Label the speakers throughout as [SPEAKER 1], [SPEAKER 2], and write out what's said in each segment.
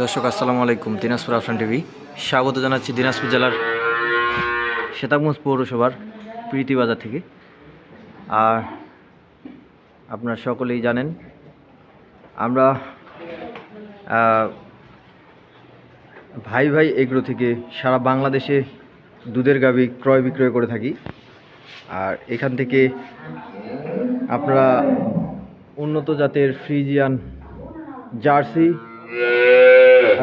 [SPEAKER 1] দর্শক, আসসালামু আলাইকুম, দিনাজপুর আফরান টিভি। স্বাগত জানাচ্ছি দিনাজপুর জেলার শ্বেতাগঞ্জ পৌরসভার প্রীতি বাজার থেকে। আর আপনারা সকলেই জানেন, আমরা ভাই ভাই এগ্রো থেকে সারা বাংলাদেশে দুধের গাভী ক্রয় বিক্রয় করে থাকি। আর এখান থেকে আপনারা উন্নত জাতের ফ্রিজিয়ান জার্সি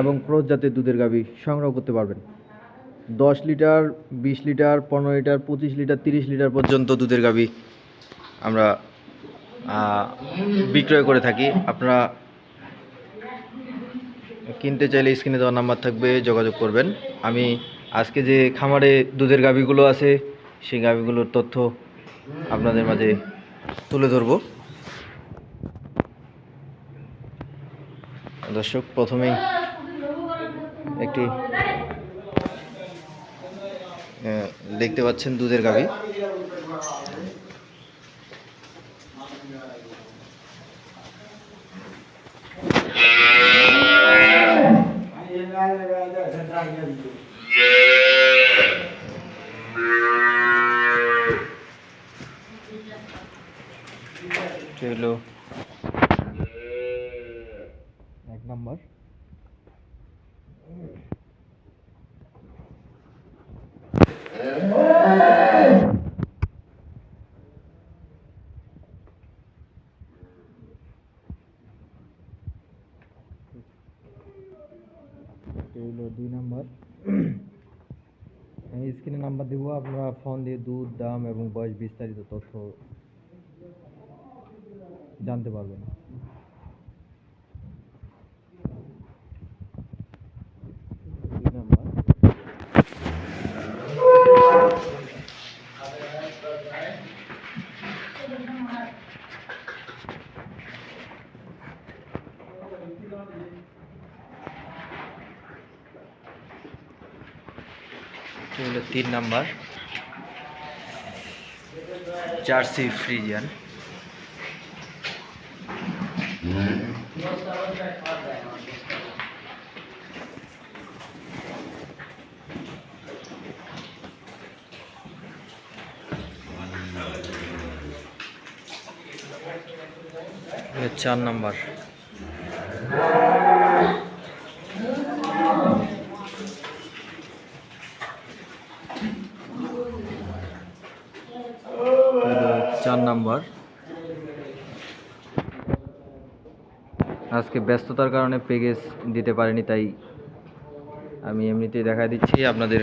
[SPEAKER 1] এবং ক্রস জাতের দুধের গাভী সংগ্রহ করতে পারবেন। দশ লিটার, বিশ লিটার, পনেরো লিটার, পঁচিশ লিটার, তিরিশ লিটার পর্যন্ত দুধের গাভী আমরা বিক্রয় করে থাকি। আপনারা কিনতে চাইলে স্ক্রিনে দেওয়া নাম্বার থাকবে, যোগাযোগ করবেন। আমি আজকে যে খামারে দুধের গাভীগুলো আছে, সেই গাভীগুলোর তথ্য আপনাদের মাঝে তুলে ধরবো। দর্শক, প্রথমেই একটি দেখতে পাচ্ছেন দুধের গাভী। এক নাম্বার। এটি হলো দুই নাম্বার আমি স্ক্রিনে নাম্বার দেবো আপনারা ফোন দিয়ে দুধ দাম এবং বয়স বিস্তারিত তথ্য জানতে পারবেন এটি হলো তিন নাম্বার। Jersey Friesian. এ চার নাম্বার এটা চার নাম্বার। আজকে ব্যস্ততার কারণে পেগেজ দিতে পারিনি, তাই আমি এমনিতেই দেখা দিচ্ছি। আপনাদের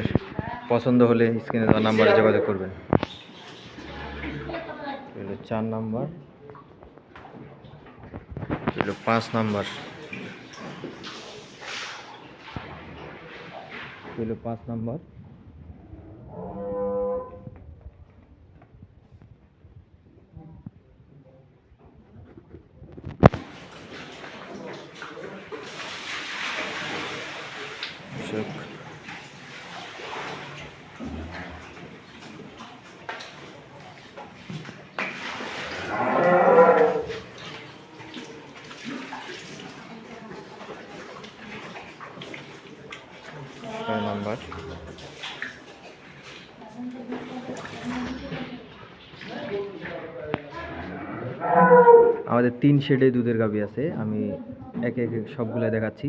[SPEAKER 1] পছন্দ হলে স্ক্রিনে দেওয়া নাম্বারে যোগাযোগ করবেন। চার নাম্বার। পাঁচ নাম্বার। পাঁচ নাম্বার দর্শক ছয় নাম্বার আমাদের তিন শেডে দুধের গাভী আছে, আমি একে একে সবগুলো দেখাচ্ছি।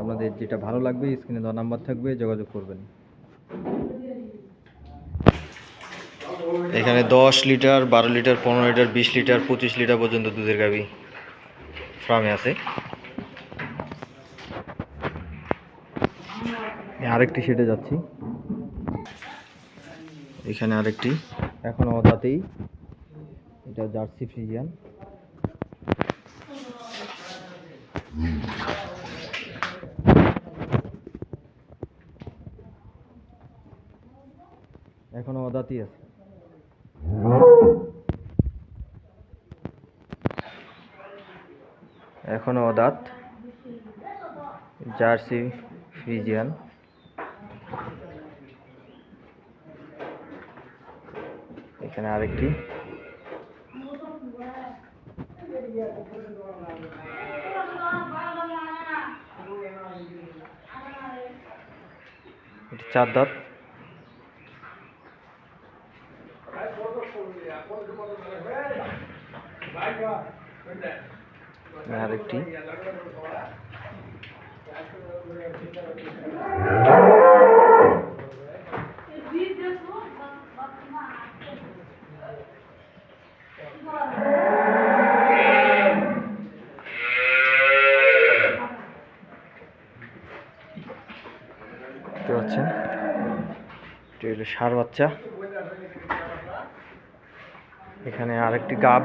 [SPEAKER 1] আপনাদের যেটা ভালো লাগবে, স্ক্রিনে দেওয়া নাম্বার থাকবে, যোগাযোগ করবেন। এখানে দশ লিটার, বারো লিটার, পনেরো লিটার, বিশ লিটার, পঁচিশ লিটার পর্যন্ত দুধের গাভী ফার্মে আছে। আরেকটি শেডে যাচ্ছি। এখানে আরেকটি। এখনও তাতেই। এটা জার্সি ফ্রিজিয়ান। এখনও অদাতি আছে। এখনও অদাত জার্সি ফ্রিজিয়ান। এখানে আরেকটি। চার দাঁত। আরেকটি। পাচ্ছেন। এটা হলো ষাঁড় বাচ্চা। এখানে আরেকটি গাব।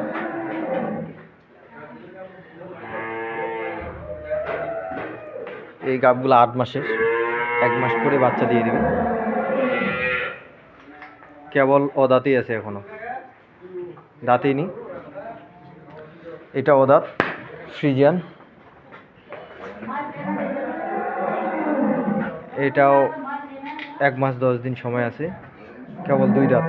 [SPEAKER 1] এই গাবগুলো আট মাসের। এক মাস পরে বাচ্চা দিয়ে দিবে কেবল অদাতেই আছে এখনও। দাঁতেই নি এটা অদাত, ফ্রিজিয়ান। এটাও এক মাস, দশ দিন সময় আছে। কেবল দুই দাঁত।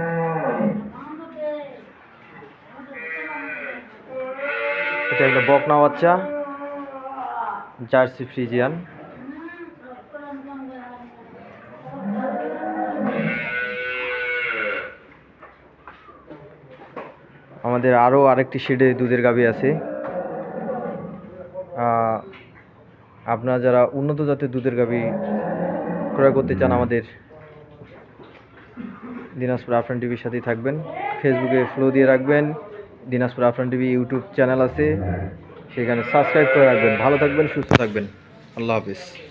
[SPEAKER 1] এটা একটা বকনা বাচ্চা, জার্সি ফ্রিজিয়ান। আমাদের আরও আরেকটি শেডে দুধের গাভী আছে। আপনারা যারা উন্নত জাতের দুধের গাভী ক্রয় করতে চান আমাদের দিনাজপুর আফরান টিভির সাথেই থাকবেন। ফেসবুকে ফলো দিয়ে রাখবেন। Dinajpur Afran TV YouTube channel আছে। সেখানে সাবস্ক্রাইব করে রাখবেন। ভালো থাকবেন, সুস্থ থাকবেন। আল্লাহ হাফিজ।